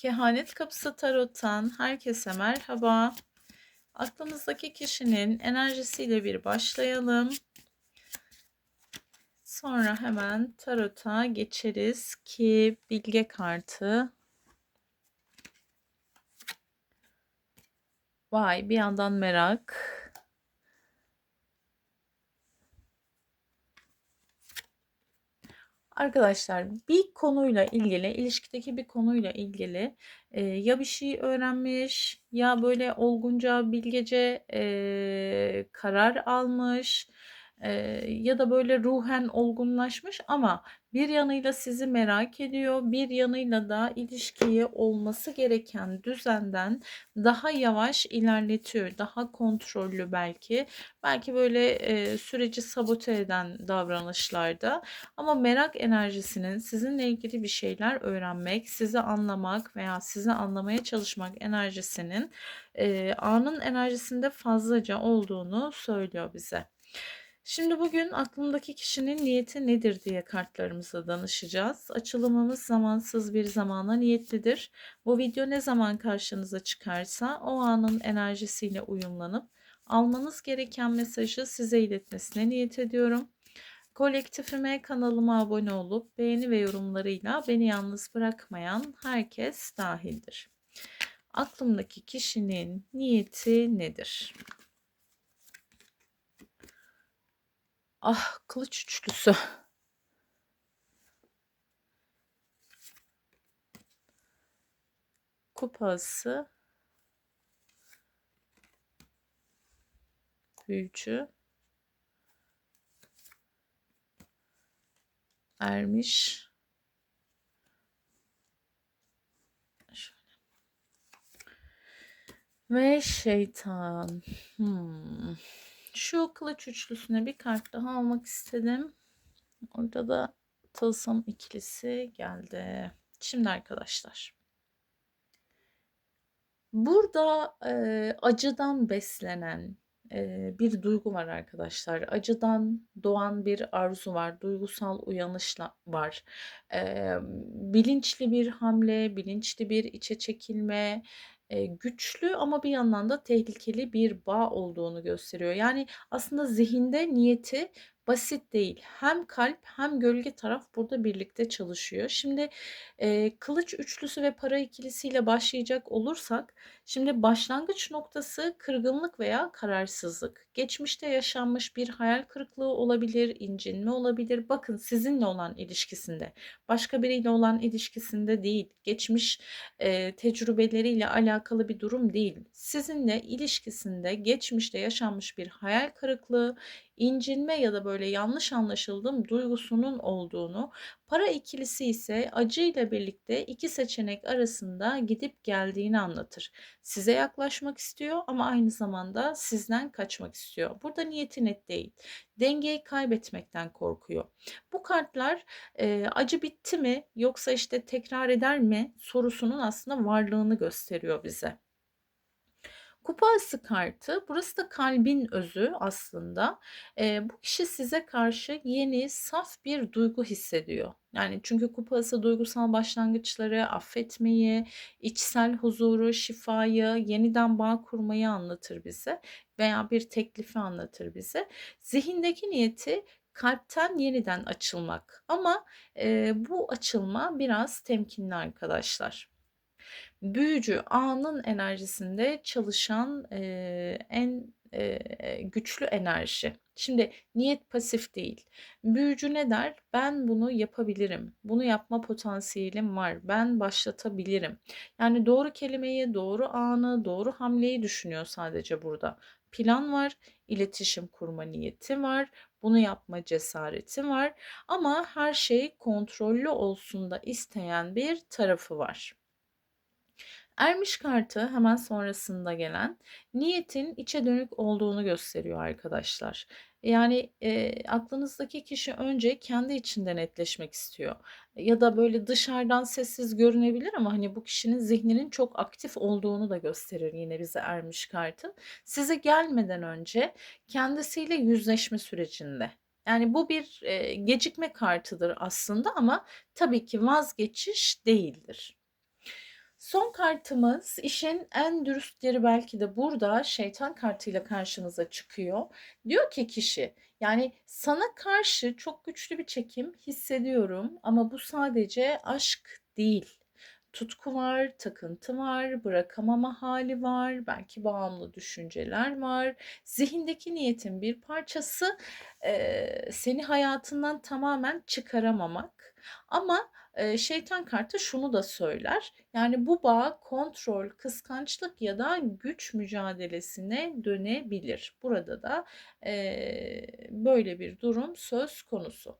Kehanet Kapısı Tarot'tan herkese merhaba. Aklımızdaki kişinin enerjisiyle bir başlayalım. Sonra hemen tarota geçeriz ki bilge kartı. Vay bir yandan merak. Arkadaşlar bir konuyla ilgili, ilişkideki bir konuyla ilgili e, ya bir şey öğrenmiş ya böyle olgunca, bilgece e, karar almış e, ya da böyle ruhen olgunlaşmış ama bir yanıyla sizi merak ediyor, bir yanıyla da ilişkiyi olması gereken düzenden daha yavaş ilerletiyor, daha kontrollü belki. Belki böyle e, süreci sabote eden davranışlarda ama merak enerjisinin sizinle ilgili bir şeyler öğrenmek, sizi anlamak veya sizi anlamaya çalışmak enerjisinin e, anın enerjisinde fazlaca olduğunu söylüyor bize. Şimdi bugün aklımdaki kişinin niyeti nedir diye kartlarımıza danışacağız. Açılımımız zamansız bir zamana niyetlidir. Bu video ne zaman karşınıza çıkarsa o anın enerjisiyle uyumlanıp almanız gereken mesajı size iletmesine niyet ediyorum. Kolektifime kanalıma abone olup beğeni ve yorumlarıyla beni yalnız bırakmayan herkes dahildir. Aklımdaki kişinin niyeti nedir? Ah kılıç üçlüsü. Kupası. Büyücü. Ermiş. Şöyle. Ve şeytan. Hmm. Şu kılıç üçlüsüne bir kart daha almak istedim. Orada da tılsım ikilisi geldi. Şimdi arkadaşlar. Burada e, acıdan beslenen e, bir duygu var arkadaşlar. Acıdan doğan bir arzu var. Duygusal uyanışla var. E, bilinçli bir hamle, bilinçli bir içe çekilme, güçlü ama bir yandan da tehlikeli bir bağ olduğunu gösteriyor. Yani aslında zihinde niyeti basit değil. Hem kalp hem gölge taraf burada birlikte çalışıyor. Şimdi e, kılıç üçlüsü ve para ikilisiyle başlayacak olursak şimdi başlangıç noktası kırgınlık veya kararsızlık. Geçmişte yaşanmış bir hayal kırıklığı olabilir, incinme olabilir. Bakın sizinle olan ilişkisinde, başka biriyle olan ilişkisinde değil, geçmiş e, tecrübeleriyle alakalı bir durum değil. Sizinle ilişkisinde geçmişte yaşanmış bir hayal kırıklığı, incinme ya da böyle yanlış anlaşıldığım duygusunun olduğunu, para ikilisi ise acı ile birlikte iki seçenek arasında gidip geldiğini anlatır. Size yaklaşmak istiyor ama aynı zamanda sizden kaçmak istiyor. Burada niyeti net değil. Dengeyi kaybetmekten korkuyor. Bu kartlar e, acı bitti mi yoksa işte tekrar eder mi sorusunun aslında varlığını gösteriyor bize. Kupa ası kartı burası da kalbin özü aslında. E, bu kişi size karşı yeni saf bir duygu hissediyor. Yani çünkü kupa ası duygusal başlangıçları, affetmeyi, içsel huzuru, şifayı, yeniden bağ kurmayı anlatır bize veya bir teklifi anlatır bize. Zihindeki niyeti kalpten yeniden açılmak ama e, bu açılma biraz temkinli arkadaşlar büyücü anın enerjisinde çalışan e, en e, güçlü enerji. Şimdi niyet pasif değil. Büyücü ne der? Ben bunu yapabilirim. Bunu yapma potansiyelim var. Ben başlatabilirim. Yani doğru kelimeyi, doğru anı, doğru hamleyi düşünüyor sadece burada. Plan var, iletişim kurma niyeti var, bunu yapma cesareti var ama her şey kontrollü olsun da isteyen bir tarafı var. Ermiş kartı hemen sonrasında gelen niyetin içe dönük olduğunu gösteriyor arkadaşlar. Yani e, aklınızdaki kişi önce kendi içinde netleşmek istiyor. Ya da böyle dışarıdan sessiz görünebilir ama hani bu kişinin zihninin çok aktif olduğunu da gösterir yine bize ermiş kartı. Size gelmeden önce kendisiyle yüzleşme sürecinde. Yani bu bir e, gecikme kartıdır aslında ama tabii ki vazgeçiş değildir. Son kartımız işin en dürüstleri belki de burada şeytan kartıyla karşınıza çıkıyor. Diyor ki kişi yani sana karşı çok güçlü bir çekim hissediyorum ama bu sadece aşk değil. Tutku var, takıntı var, bırakamama hali var, belki bağımlı düşünceler var. Zihindeki niyetin bir parçası e, seni hayatından tamamen çıkaramamak. Ama şeytan kartı şunu da söyler. Yani bu bağ kontrol, kıskançlık ya da güç mücadelesine dönebilir. Burada da böyle bir durum söz konusu.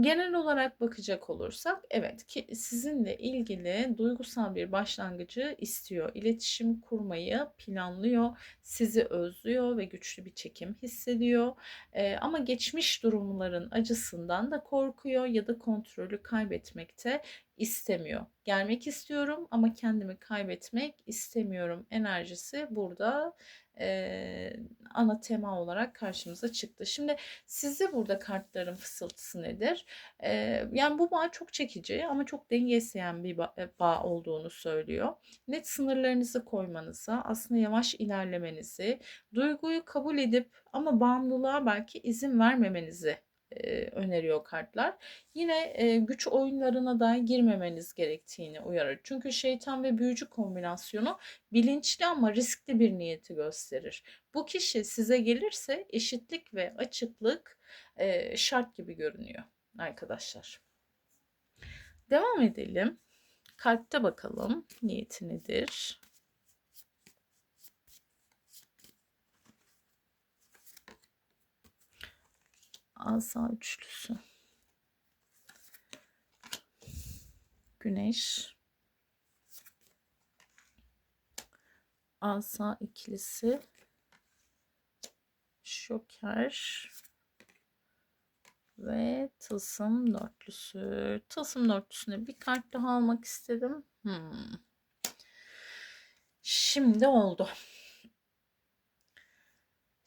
Genel olarak bakacak olursak evet ki sizinle ilgili duygusal bir başlangıcı istiyor. İletişim kurmayı planlıyor, sizi özlüyor ve güçlü bir çekim hissediyor. Ee, ama geçmiş durumların acısından da korkuyor ya da kontrolü kaybetmekte istemiyor. Gelmek istiyorum ama kendimi kaybetmek istemiyorum enerjisi burada e, ana tema olarak karşımıza çıktı. Şimdi size burada kartların fısıltısı nedir? E, yani bu bağ çok çekici ama çok denge bir bağ, bağ olduğunu söylüyor. Net sınırlarınızı koymanızı, aslında yavaş ilerlemenizi, duyguyu kabul edip ama bağımlılığa belki izin vermemenizi öneriyor kartlar. Yine güç oyunlarına da girmemeniz gerektiğini uyarır. Çünkü şeytan ve büyücü kombinasyonu bilinçli ama riskli bir niyeti gösterir. Bu kişi size gelirse eşitlik ve açıklık şart gibi görünüyor arkadaşlar. Devam edelim. Kalpte bakalım niyeti nedir? Asa üçlüsü. Güneş. Asa ikilisi. Şoker. Ve tılsım dörtlüsü. Tılsım dörtlüsüne bir kart daha almak istedim. Hmm. Şimdi oldu.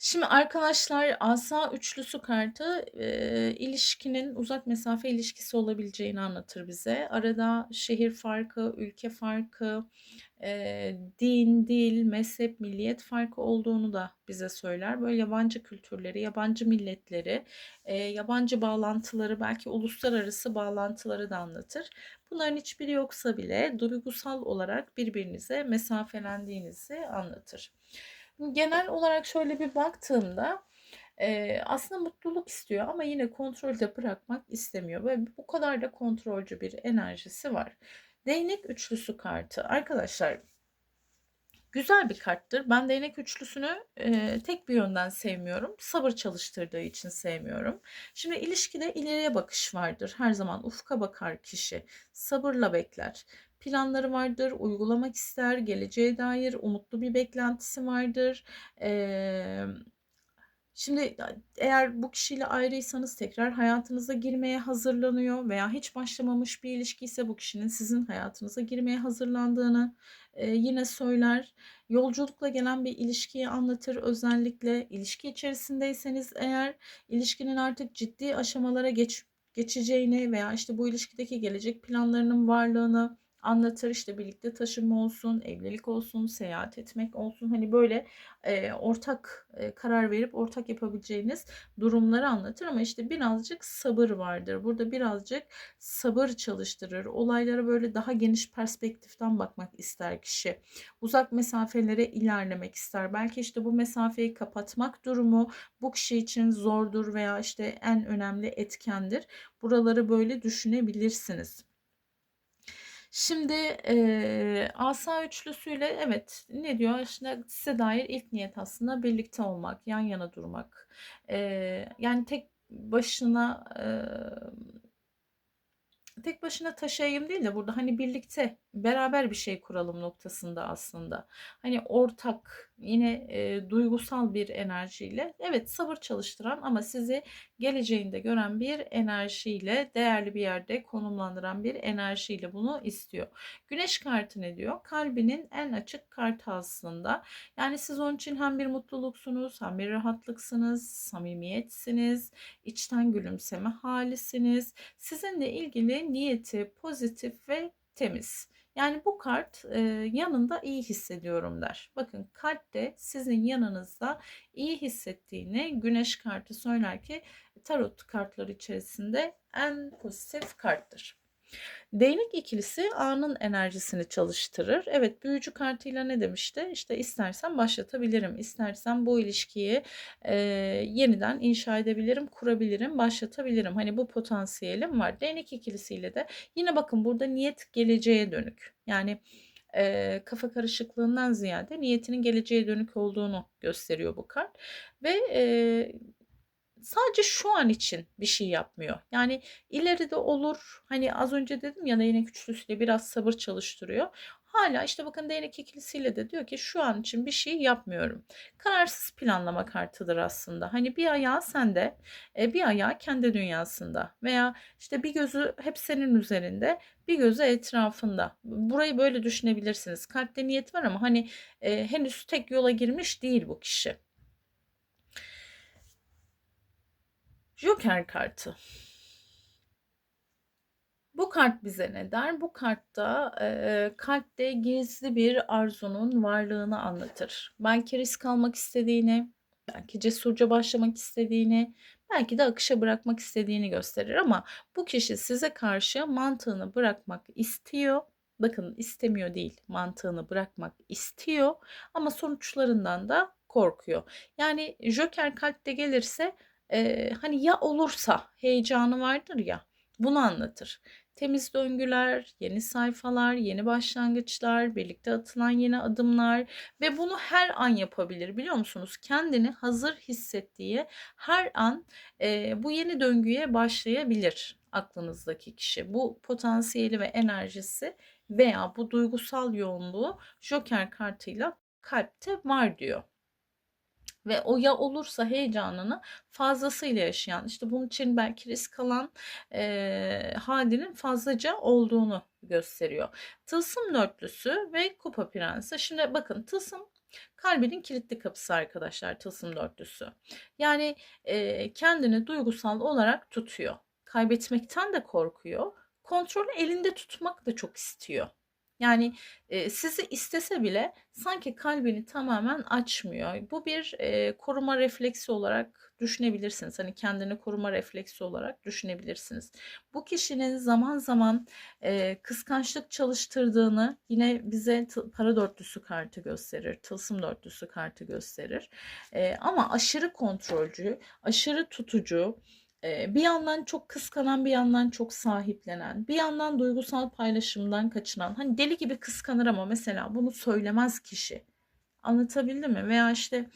Şimdi arkadaşlar asa üçlüsü kartı e, ilişkinin uzak mesafe ilişkisi olabileceğini anlatır bize. Arada şehir farkı, ülke farkı, e, din, dil, mezhep, milliyet farkı olduğunu da bize söyler. Böyle yabancı kültürleri, yabancı milletleri, e, yabancı bağlantıları, belki uluslararası bağlantıları da anlatır. Bunların hiçbiri yoksa bile duygusal olarak birbirinize mesafelendiğinizi anlatır. Genel olarak şöyle bir baktığımda e, aslında mutluluk istiyor ama yine kontrolde bırakmak istemiyor ve bu kadar da kontrolcü bir enerjisi var. Değnek üçlüsü kartı arkadaşlar güzel bir karttır. Ben değnek üçlüsünü e, tek bir yönden sevmiyorum. Sabır çalıştırdığı için sevmiyorum. Şimdi ilişkide ileriye bakış vardır. Her zaman ufka bakar kişi. Sabırla bekler planları vardır, uygulamak ister, geleceğe dair umutlu bir beklentisi vardır. Şimdi eğer bu kişiyle ayrıysanız tekrar hayatınıza girmeye hazırlanıyor veya hiç başlamamış bir ilişki ise bu kişinin sizin hayatınıza girmeye hazırlandığını yine söyler. Yolculukla gelen bir ilişkiyi anlatır özellikle ilişki içerisindeyseniz eğer ilişkinin artık ciddi aşamalara geç, geçeceğini veya işte bu ilişkideki gelecek planlarının varlığını anlatır. işte birlikte taşınma olsun, evlilik olsun, seyahat etmek olsun. Hani böyle e, ortak e, karar verip ortak yapabileceğiniz durumları anlatır ama işte birazcık sabır vardır. Burada birazcık sabır çalıştırır. Olaylara böyle daha geniş perspektiften bakmak ister kişi. Uzak mesafelere ilerlemek ister. Belki işte bu mesafeyi kapatmak durumu bu kişi için zordur veya işte en önemli etkendir. Buraları böyle düşünebilirsiniz. Şimdi e, asa üçlüsüyle evet ne diyor? İşte size dair ilk niyet aslında birlikte olmak, yan yana durmak. E, yani tek başına e, tek başına taşıyayım değil de burada hani birlikte beraber bir şey kuralım noktasında aslında. Hani ortak yine e, duygusal bir enerjiyle evet sabır çalıştıran ama sizi geleceğinde gören bir enerjiyle değerli bir yerde konumlandıran bir enerjiyle bunu istiyor. Güneş kartı ne diyor? Kalbinin en açık kartı aslında. Yani siz onun için hem bir mutluluksunuz hem bir rahatlıksınız, samimiyetsiniz, içten gülümseme halisiniz. Sizinle ilgili niyeti pozitif ve temiz. Yani bu kart e, yanında iyi hissediyorum der. Bakın kalp de sizin yanınızda iyi hissettiğini güneş kartı söyler ki tarot kartları içerisinde en pozitif karttır. Değnek ikilisi anın enerjisini çalıştırır. Evet büyücü kartıyla ne demişti? İşte istersen başlatabilirim. istersen bu ilişkiyi e, yeniden inşa edebilirim, kurabilirim, başlatabilirim. Hani bu potansiyelim var. Değnek ikilisiyle de yine bakın burada niyet geleceğe dönük. Yani e, kafa karışıklığından ziyade niyetinin geleceğe dönük olduğunu gösteriyor bu kart. Ve e, sadece şu an için bir şey yapmıyor. Yani ileride olur. Hani az önce dedim ya değnek üçlüsüyle biraz sabır çalıştırıyor. Hala işte bakın değnek ikilisiyle de diyor ki şu an için bir şey yapmıyorum. Kararsız planlama kartıdır aslında. Hani bir ayağı sende, e, bir ayağı kendi dünyasında veya işte bir gözü hep senin üzerinde, bir gözü etrafında. Burayı böyle düşünebilirsiniz. Kalpte niyet var ama hani e, henüz tek yola girmiş değil bu kişi. Joker kartı. Bu kart bize ne der? Bu kartta e, kalpte gizli bir arzunun varlığını anlatır. Belki risk almak istediğini, belki cesurca başlamak istediğini, belki de akışa bırakmak istediğini gösterir ama bu kişi size karşı mantığını bırakmak istiyor. Bakın istemiyor değil, mantığını bırakmak istiyor ama sonuçlarından da korkuyor. Yani Joker kalpte gelirse e, hani ya olursa heyecanı vardır ya bunu anlatır. Temiz döngüler, yeni sayfalar, yeni başlangıçlar, birlikte atılan yeni adımlar ve bunu her an yapabilir biliyor musunuz? Kendini hazır hissettiği her an e, bu yeni döngüye başlayabilir aklınızdaki kişi. Bu potansiyeli ve enerjisi veya bu duygusal yoğunluğu Joker kartıyla kalpte var diyor ve o ya olursa heyecanını fazlasıyla yaşayan işte bunun için belki risk alan e, halinin fazlaca olduğunu gösteriyor. Tılsım dörtlüsü ve kupa prensi. Şimdi bakın tılsım kalbinin kilitli kapısı arkadaşlar tılsım dörtlüsü. Yani e, kendini duygusal olarak tutuyor. Kaybetmekten de korkuyor. Kontrolü elinde tutmak da çok istiyor. Yani e, sizi istese bile sanki kalbini tamamen açmıyor. Bu bir e, koruma refleksi olarak düşünebilirsiniz. Hani kendini koruma refleksi olarak düşünebilirsiniz. Bu kişinin zaman zaman e, kıskançlık çalıştırdığını yine bize para dörtlüsü kartı gösterir. Tılsım dörtlüsü kartı gösterir. E, ama aşırı kontrolcü, aşırı tutucu, bir yandan çok kıskanan bir yandan çok sahiplenen bir yandan duygusal paylaşımdan kaçınan hani deli gibi kıskanır ama mesela bunu söylemez kişi. Anlatabildim mi? Veya işte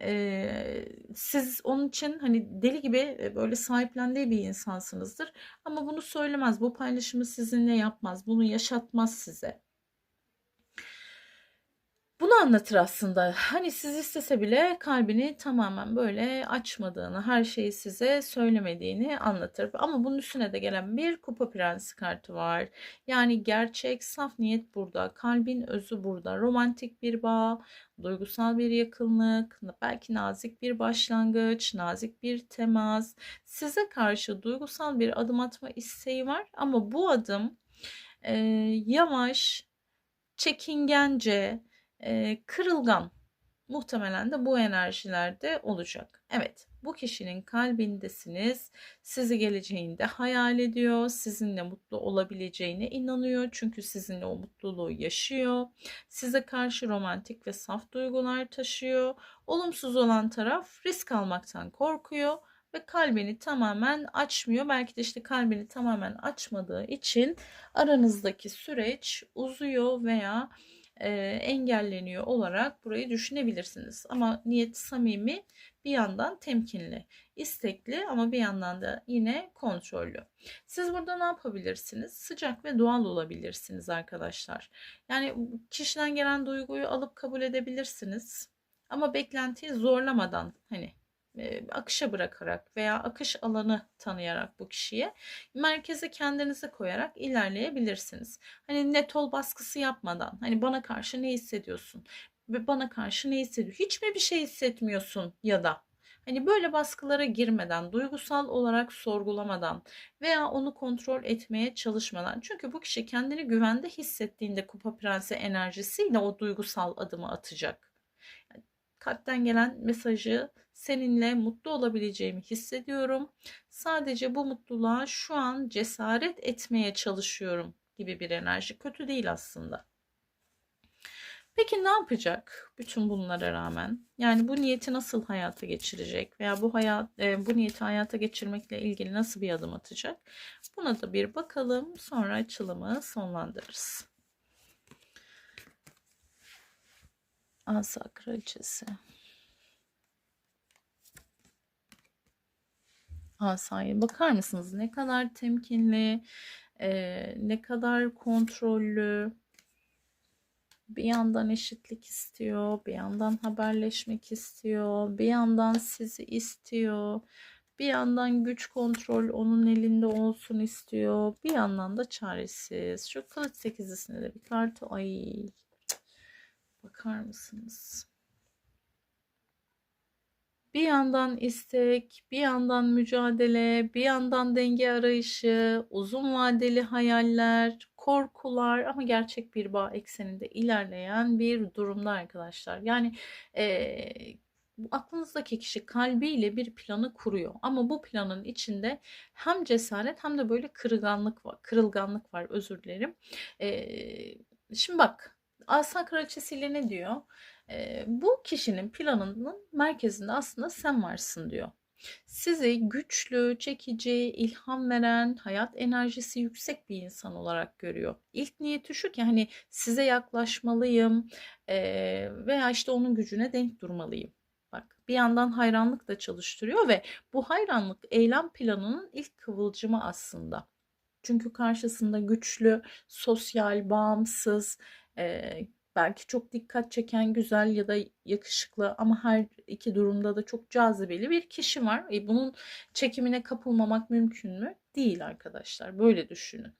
e, siz onun için hani deli gibi böyle sahiplendiği bir insansınızdır ama bunu söylemez bu paylaşımı sizinle yapmaz bunu yaşatmaz size bunu anlatır aslında. Hani siz istese bile kalbini tamamen böyle açmadığını, her şeyi size söylemediğini anlatır. Ama bunun üstüne de gelen bir kupa prensi kartı var. Yani gerçek, saf niyet burada. Kalbin özü burada. Romantik bir bağ, duygusal bir yakınlık, belki nazik bir başlangıç, nazik bir temas. Size karşı duygusal bir adım atma isteği var ama bu adım e, yavaş, çekingence, e, kırılgan muhtemelen de bu enerjilerde olacak. Evet bu kişinin kalbindesiniz. Sizi geleceğinde hayal ediyor. Sizinle mutlu olabileceğine inanıyor. Çünkü sizinle o mutluluğu yaşıyor. Size karşı romantik ve saf duygular taşıyor. Olumsuz olan taraf risk almaktan korkuyor ve kalbini tamamen açmıyor. Belki de işte kalbini tamamen açmadığı için aranızdaki süreç uzuyor veya e, engelleniyor olarak burayı düşünebilirsiniz. Ama niyet samimi bir yandan temkinli, istekli ama bir yandan da yine kontrollü. Siz burada ne yapabilirsiniz? Sıcak ve doğal olabilirsiniz arkadaşlar. Yani kişiden gelen duyguyu alıp kabul edebilirsiniz. Ama beklentiyi zorlamadan hani akışa bırakarak veya akış alanı tanıyarak bu kişiye merkeze kendinizi koyarak ilerleyebilirsiniz. Hani net ol baskısı yapmadan hani bana karşı ne hissediyorsun ve bana karşı ne hissediyor? Hiç mi bir şey hissetmiyorsun ya da Hani böyle baskılara girmeden, duygusal olarak sorgulamadan veya onu kontrol etmeye çalışmadan. Çünkü bu kişi kendini güvende hissettiğinde kupa prensi enerjisiyle o duygusal adımı atacak. Kalpten gelen mesajı seninle mutlu olabileceğimi hissediyorum. Sadece bu mutluluğa şu an cesaret etmeye çalışıyorum gibi bir enerji. Kötü değil aslında. Peki ne yapacak bütün bunlara rağmen? Yani bu niyeti nasıl hayata geçirecek veya bu hayat e, bu niyeti hayata geçirmekle ilgili nasıl bir adım atacak? Buna da bir bakalım. Sonra açılımı sonlandırırız. Asa kraliçesi. Asayı bakar mısınız? Ne kadar temkinli, e, ne kadar kontrollü, bir yandan eşitlik istiyor, bir yandan haberleşmek istiyor, bir yandan sizi istiyor, bir yandan güç kontrol onun elinde olsun istiyor, bir yandan da çaresiz. Şu kılıç sekizlisine de bir kartı ay bakar mısınız? Bir yandan istek, bir yandan mücadele, bir yandan denge arayışı, uzun vadeli hayaller, korkular ama gerçek bir bağ ekseninde ilerleyen bir durumda arkadaşlar. Yani e, aklınızdaki kişi kalbiyle bir planı kuruyor ama bu planın içinde hem cesaret hem de böyle kırılganlık var. Kırılganlık var özür dilerim. E, şimdi bak Asa Kraliçesiyle ne diyor? E, bu kişinin planının merkezinde aslında sen varsın diyor. Sizi güçlü, çekici, ilham veren, hayat enerjisi yüksek bir insan olarak görüyor. İlk niyeti şu ki hani size yaklaşmalıyım e, veya işte onun gücüne denk durmalıyım. Bak bir yandan hayranlık da çalıştırıyor ve bu hayranlık eylem planının ilk kıvılcımı aslında. Çünkü karşısında güçlü, sosyal, bağımsız, e, belki çok dikkat çeken, güzel ya da yakışıklı ama her iki durumda da çok cazibeli bir kişi var. E bunun çekimine kapılmamak mümkün mü? Değil arkadaşlar. Böyle düşünün.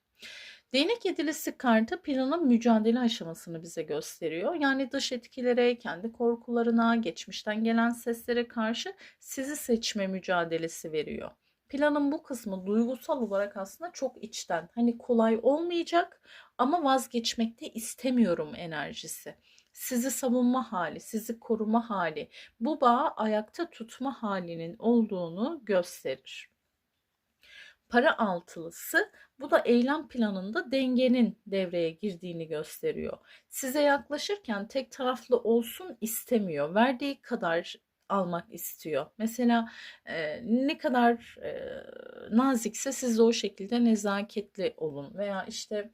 Değnek yedilisi kartı planın mücadele aşamasını bize gösteriyor. Yani dış etkilere, kendi korkularına, geçmişten gelen seslere karşı sizi seçme mücadelesi veriyor. Planın bu kısmı duygusal olarak aslında çok içten. Hani kolay olmayacak ama vazgeçmek de istemiyorum enerjisi. Sizi savunma hali, sizi koruma hali, bu bağı ayakta tutma halinin olduğunu gösterir. Para altılısı bu da eylem planında dengenin devreye girdiğini gösteriyor. Size yaklaşırken tek taraflı olsun istemiyor. Verdiği kadar almak istiyor. Mesela e, ne kadar e, nazikse siz de o şekilde nezaketli olun veya işte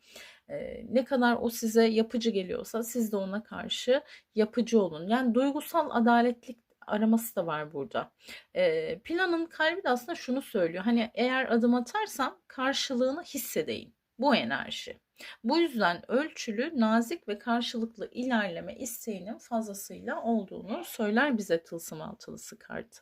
ne kadar o size yapıcı geliyorsa siz de ona karşı yapıcı olun. Yani duygusal adaletlik araması da var burada. E, planın kalbi de aslında şunu söylüyor. Hani eğer adım atarsam karşılığını hissedeyim. Bu enerji. Bu yüzden ölçülü, nazik ve karşılıklı ilerleme isteğinin fazlasıyla olduğunu söyler bize tılsım altılısı kartı.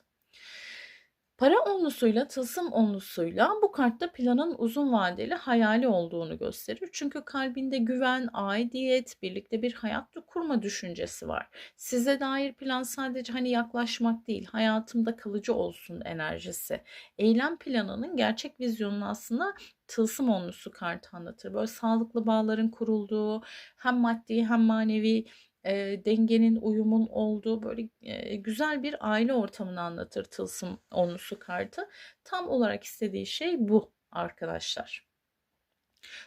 Para onlusuyla tılsım onlusuyla bu kartta planın uzun vadeli hayali olduğunu gösterir. Çünkü kalbinde güven, aidiyet, birlikte bir hayat kurma düşüncesi var. Size dair plan sadece hani yaklaşmak değil, hayatımda kalıcı olsun enerjisi. Eylem planının gerçek vizyonunu aslında tılsım onlusu kartı anlatır. Böyle sağlıklı bağların kurulduğu, hem maddi hem manevi e, dengenin, uyumun olduğu böyle e, güzel bir aile ortamını anlatır tılsım onlusu kartı. Tam olarak istediği şey bu arkadaşlar.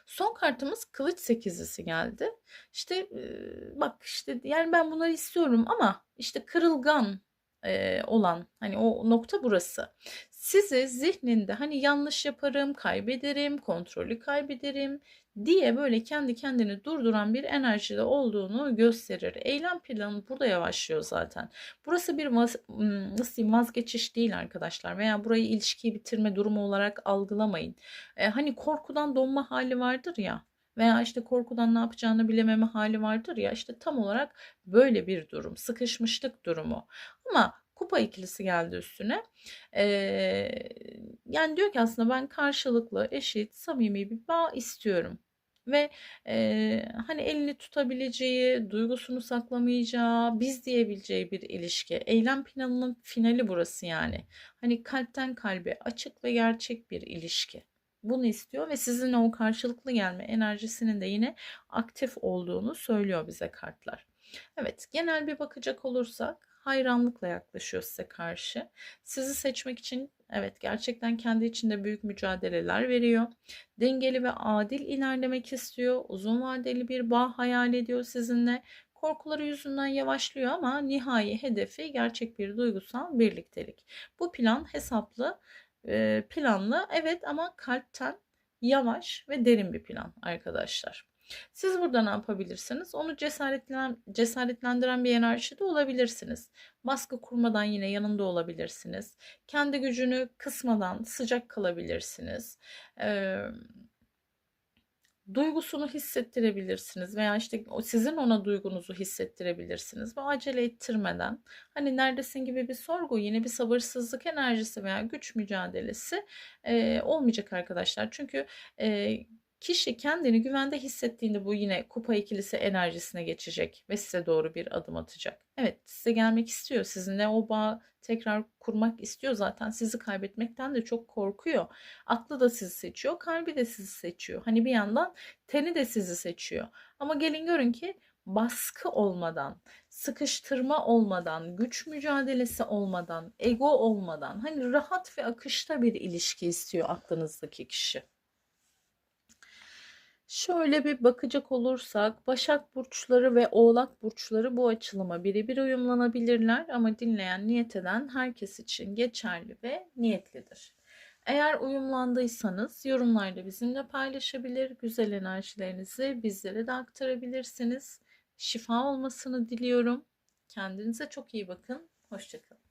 Son kartımız kılıç sekizlisi geldi. İşte e, bak işte yani ben bunları istiyorum ama işte kırılgan e, olan hani o nokta burası. Sizi zihninde hani yanlış yaparım, kaybederim, kontrolü kaybederim diye böyle kendi kendini durduran bir enerjide olduğunu gösterir. Eylem planı burada yavaşlıyor zaten. Burası bir vaz, nasıl diyeyim, vazgeçiş değil arkadaşlar veya burayı ilişkiyi bitirme durumu olarak algılamayın. E, hani korkudan donma hali vardır ya veya işte korkudan ne yapacağını bilememe hali vardır ya işte tam olarak böyle bir durum sıkışmışlık durumu ama kupa ikilisi geldi üstüne ee, yani diyor ki aslında ben karşılıklı eşit samimi bir bağ istiyorum ve e, hani elini tutabileceği, duygusunu saklamayacağı, biz diyebileceği bir ilişki. Eylem planının finali burası yani. Hani kalpten kalbe açık ve gerçek bir ilişki. Bunu istiyor ve sizinle o karşılıklı gelme enerjisinin de yine aktif olduğunu söylüyor bize kartlar. Evet, genel bir bakacak olursak hayranlıkla yaklaşıyor size karşı. Sizi seçmek için evet gerçekten kendi içinde büyük mücadeleler veriyor. Dengeli ve adil ilerlemek istiyor. Uzun vadeli bir bağ hayal ediyor sizinle. Korkuları yüzünden yavaşlıyor ama nihai hedefi gerçek bir duygusal birliktelik. Bu plan hesaplı, planlı evet ama kalpten yavaş ve derin bir plan arkadaşlar. Siz burada ne yapabilirsiniz? Onu cesaretlen, cesaretlendiren bir enerjide olabilirsiniz. Baskı kurmadan yine yanında olabilirsiniz. Kendi gücünü kısmadan sıcak kalabilirsiniz. Ee, duygusunu hissettirebilirsiniz veya işte sizin ona duygunuzu hissettirebilirsiniz ve acele ettirmeden hani neredesin gibi bir sorgu yine bir sabırsızlık enerjisi veya güç mücadelesi e, olmayacak arkadaşlar çünkü e, Kişi kendini güvende hissettiğinde bu yine kupa ikilisi enerjisine geçecek ve size doğru bir adım atacak. Evet size gelmek istiyor. Sizinle o bağ tekrar kurmak istiyor zaten. Sizi kaybetmekten de çok korkuyor. Aklı da sizi seçiyor, kalbi de sizi seçiyor. Hani bir yandan teni de sizi seçiyor. Ama gelin görün ki baskı olmadan, sıkıştırma olmadan, güç mücadelesi olmadan, ego olmadan hani rahat ve akışta bir ilişki istiyor aklınızdaki kişi. Şöyle bir bakacak olursak Başak burçları ve Oğlak burçları bu açılıma birebir uyumlanabilirler ama dinleyen niyet eden herkes için geçerli ve niyetlidir. Eğer uyumlandıysanız yorumlarda bizimle paylaşabilir, güzel enerjilerinizi bizlere de aktarabilirsiniz. Şifa olmasını diliyorum. Kendinize çok iyi bakın. Hoşçakalın.